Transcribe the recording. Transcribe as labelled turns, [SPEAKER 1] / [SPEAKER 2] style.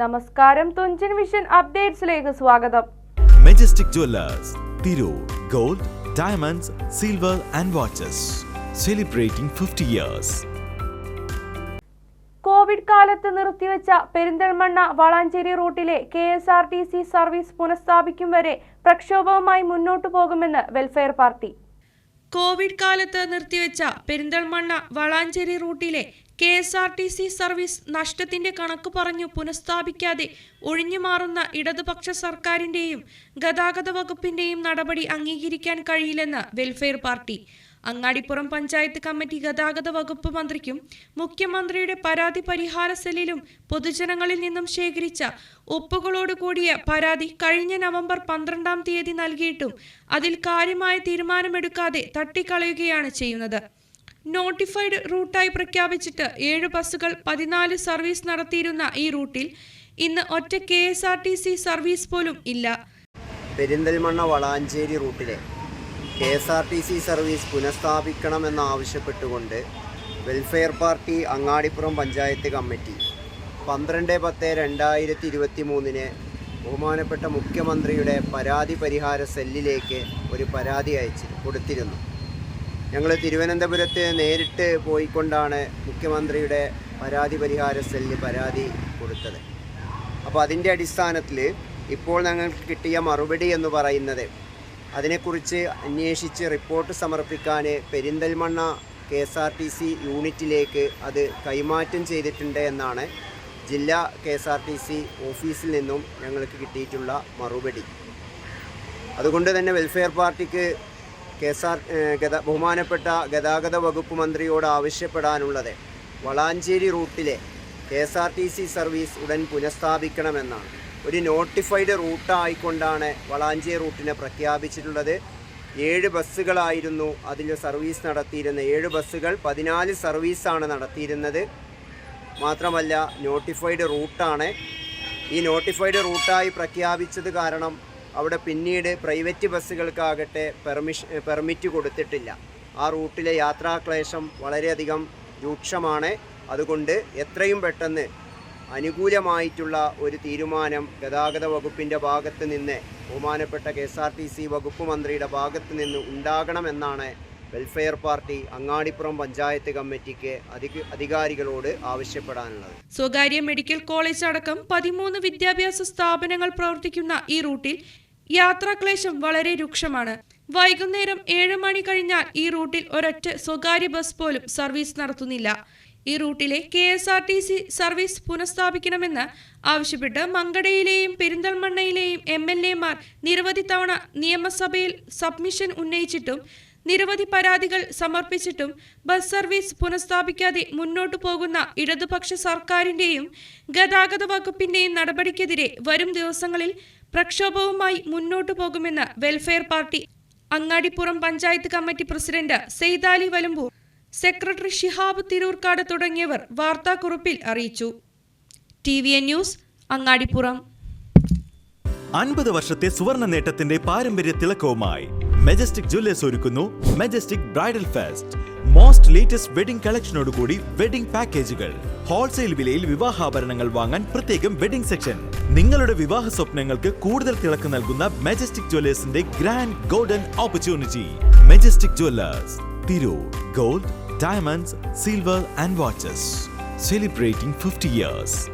[SPEAKER 1] നമസ്കാരം തുഞ്ചൻ മിഷൻ അപ്ഡേറ്റ്സിലേക്ക് സ്വാഗതം.
[SPEAKER 2] Majestic jewellers Tirur gold diamonds silver and watches celebrating fifty years
[SPEAKER 1] covid കാലത്ത് നിർത്തിവെച്ച Perinthalmanna Valanchery റൂട്ടിലെ K S R T C service പുനഃസ്ഥാപിക്കും വരെ പ്രക്ഷോഭവുമായി മുന്നോട്ടു പോകുമെന്ന് വെൽഫെയർ പാർട്ടി. കോവിഡ് കാലത്ത് നിർത്തിവെച്ച Perinthalmanna Valanchery റൂട്ടിലെ K S R T C service നഷ്ടത്തിന്റെ കണക്ക് പറഞ്ഞു പുനഃസ്ഥാപിക്കാതെ ഒഴിഞ്ഞുമാറുന്ന ഇടതുപക്ഷ സർക്കാരിന്റെയും ഗതാഗത വകുപ്പിന്റെയും നടപടി അംഗീകരിക്കാൻ കഴിയില്ലെന്ന് welfare party. Angadippuram panchayat committee ഗതാഗത വകുപ്പ് മന്ത്രിക്കും മുഖ്യമന്ത്രിയുടെ പരാതി പരിഹാര സെല്ലിലും പൊതുജനങ്ങളിൽ നിന്നും ശേഖരിച്ച ഒപ്പുകളോട് കൂടിയ പരാതി കഴിഞ്ഞ നവംബർ പന്ത്രണ്ടാം തീയതി നൽകിയിട്ടും അതിൽ കാര്യമായ തീരുമാനമെടുക്കാതെ തട്ടിക്കളയുകയാണ് ചെയ്യുന്നത്. നോട്ടിഫൈഡ് റൂട്ടായി പ്രഖ്യാപിച്ചിട്ട് ഏഴ് ബസ്സുകൾ പതിനാല് സർവീസ് നടത്തിയിരുന്ന ഈ റൂട്ടിൽ ഇന്ന് ഒറ്റ കെ സർവീസ് പോലും ഇല്ല.
[SPEAKER 3] Perinthalmanna Valanchery റൂട്ടിലെ K S R T C service പുനഃസ്ഥാപിക്കണമെന്നാവശ്യപ്പെട്ടുകൊണ്ട് welfare party Angadippuram panchayat committee പന്ത്രണ്ട് പത്ത് രണ്ടായിരത്തി ഇരുപത്തി മൂന്നിന് ബഹുമാനപ്പെട്ട മുഖ്യമന്ത്രിയുടെ പരാതി പരിഹാര സെല്ലിലേക്ക് ഒരു പരാതി അയച്ച് കൊടുത്തിരുന്നു. ഞങ്ങൾ തിരുവനന്തപുരത്ത് നേരിട്ട് പോയിക്കൊണ്ടാണ് മുഖ്യമന്ത്രിയുടെ പരാതി പരിഹാര സെല്ലിൽ പരാതി കൊടുത്തത്. അപ്പോൾ അതിന്റെ അടിസ്ഥാനത്തിൽ ഇപ്പോൾ ഞങ്ങൾക്ക് കിട്ടിയ മറുപടി എന്ന് പറയുന്നത് അതിനെക്കുറിച്ച് അന്വേഷിച്ച് റിപ്പോർട്ട് സമർപ്പിക്കാൻ Perinthalmanna K S R T C യൂണിറ്റിലേക്ക് അത് കൈമാറ്റം ചെയ്തിട്ടുണ്ട് എന്നാണ് ജില്ലാ K S R T C ഓഫീസിൽ നിന്നും ഞങ്ങൾക്ക് കിട്ടിയിട്ടുള്ള മറുപടി. അതുകൊണ്ട് തന്നെ വെൽഫെയർ പാർട്ടിക്ക് കെ എസ് ആർ ഗത ബഹുമാനപ്പെട്ട ഗതാഗത വകുപ്പ് മന്ത്രിയോട് ആവശ്യപ്പെടാനുള്ളത് Valanchery റൂട്ടിലെ K S R T C service ഉടൻ പുനഃസ്ഥാപിക്കണമെന്നാണ്. ഒരു നോട്ടിഫൈഡ് റൂട്ടായിക്കൊണ്ടാണ് വളാഞ്ചേ റൂട്ടിനെ പ്രഖ്യാപിച്ചിട്ടുള്ളത്. ഏഴ് ബസ്സുകളായിരുന്നു അതിൽ സർവീസ് നടത്തിയിരുന്നത്. ഏഴ് ബസ്സുകൾ പതിനാല് സർവീസാണ് നടത്തിയിരുന്നത്. മാത്രമല്ല നോട്ടിഫൈഡ് റൂട്ടാണ് ഈ നോട്ടിഫൈഡ് റൂട്ടായി പ്രഖ്യാപിച്ചത് കാരണം അവിടെ പിന്നീട് പ്രൈവറ്റ് ബസ്സുകൾക്കാകട്ടെ പെർമിഷ പെർമിറ്റ് കൊടുത്തിട്ടില്ല. ആ റൂട്ടിലെ യാത്രാക്ലേശം വളരെയധികം രൂക്ഷമാണ്. അതുകൊണ്ട് എത്രയും പെട്ടെന്ന് അനുകൂലമായിട്ടുള്ള ഒരു തീരുമാനം ഗതാഗത വകുപ്പിന്റെ ഭാഗത്ത് നിന്ന് ബഹുമാനപ്പെട്ട K S R T C വകുപ്പ് മന്ത്രിയുടെ ഭാഗത്ത് നിന്ന് ഉണ്ടാകണമെന്നാണ് വെൽഫെയർ പാർട്ടി അങ്ങാടിപ്പുറം പഞ്ചായത്ത് കമ്മിറ്റിക്ക് അധിക അധികാരികളോട് ആവശ്യപ്പെടാനുള്ളത്.
[SPEAKER 1] സ്വകാര്യ മെഡിക്കൽ കോളേജ് അടക്കം പതിമൂന്ന് വിദ്യാഭ്യാസ സ്ഥാപനങ്ങൾ പ്രവർത്തിക്കുന്ന ഈ റൂട്ടിൽ യാത്രാക്ലേശം വളരെ രൂക്ഷമാണ്. വൈകുന്നേരം ഏഴ് മണി കഴിഞ്ഞാൽ ഈ റൂട്ടിൽ ഒരൊറ്റ സ്വകാര്യ ബസ് പോലും സർവീസ് നടത്തുന്നില്ല. ഈ റൂട്ടിലെ K S R T C service പുനഃസ്ഥാപിക്കണമെന്ന് ആവശ്യപ്പെട്ട് മങ്കടയിലെയും പെരിന്തൽമണ്ണയിലെയും എം എൽ എമാർ നിരവധി തവണ നിയമസഭയിൽ സബ്മിഷൻ ഉന്നയിച്ചിട്ടും നിരവധി പരാതികൾ സമർപ്പിച്ചിട്ടും ബസ് സർവീസ് പുനഃസ്ഥാപിക്കാതെ മുന്നോട്ടു പോകുന്ന ഇടതുപക്ഷ സർക്കാരിന്റെയും ഗതാഗത വകുപ്പിന്റെയും നടപടിക്കെതിരെ വരും ദിവസങ്ങളിൽ പ്രക്ഷോഭവുമായി മുന്നോട്ടു പോകുമെന്ന് welfare party Angadippuram panchayat committee president Saithali Valamboor secretary Shihab Thirurkkad തുടങ്ങിയവർ വാർത്താക്കുറിപ്പിൽ അറിയിച്ചു. T V news Angadippuram.
[SPEAKER 2] അൻപത് വർഷത്തെ സുവർണ നേട്ടത്തിന്റെ പാരമ്പര്യ തിളക്കവുമായി മെജസ്റ്റിക് ജുവല്ലേഴ്സ് ഒരുക്കുന്നു majestic bridal fest. Most latest wedding കളക്ഷനോടുകൂടി wedding പാക്കേജുകൾ ഹോൾസെയിൽ വിലയിൽ വിവാഹാഭരണങ്ങൾ വാങ്ങാൻ പ്രത്യേകം വെഡിംഗ് സെക്ഷൻ നിങ്ങളുടെ വിവാഹ സ്വപ്നങ്ങൾക്ക് കൂടുതൽ തിളക്കം നൽകുന്ന majestic ജുവല്ലേഴ്സിന്റെ grand golden opportunity majestic jewellers Tirur. Gold, diamonds, silver and watches. Celebrating 50 years.